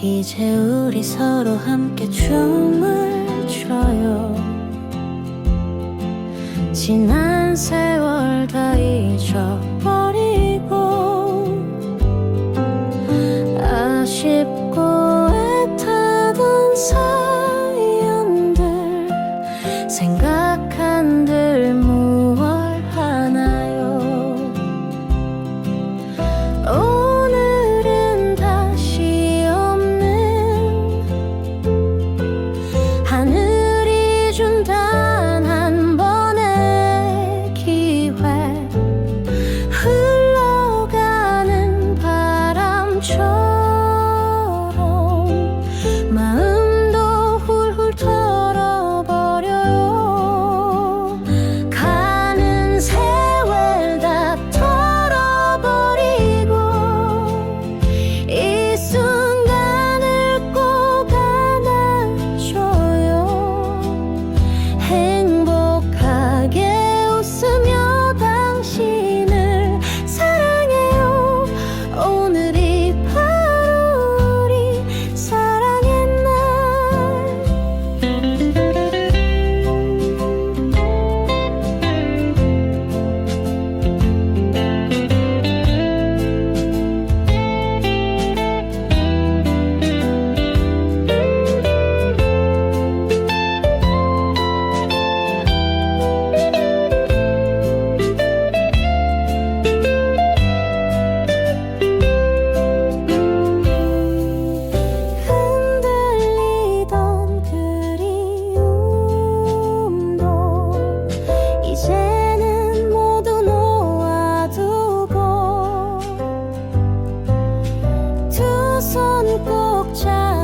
이제 우리 서로 함께 춤을 춰요. 지난 세월 다 잊어버리고 아쉽고 애타던 사연들 생각 Oh. 꼭 잡.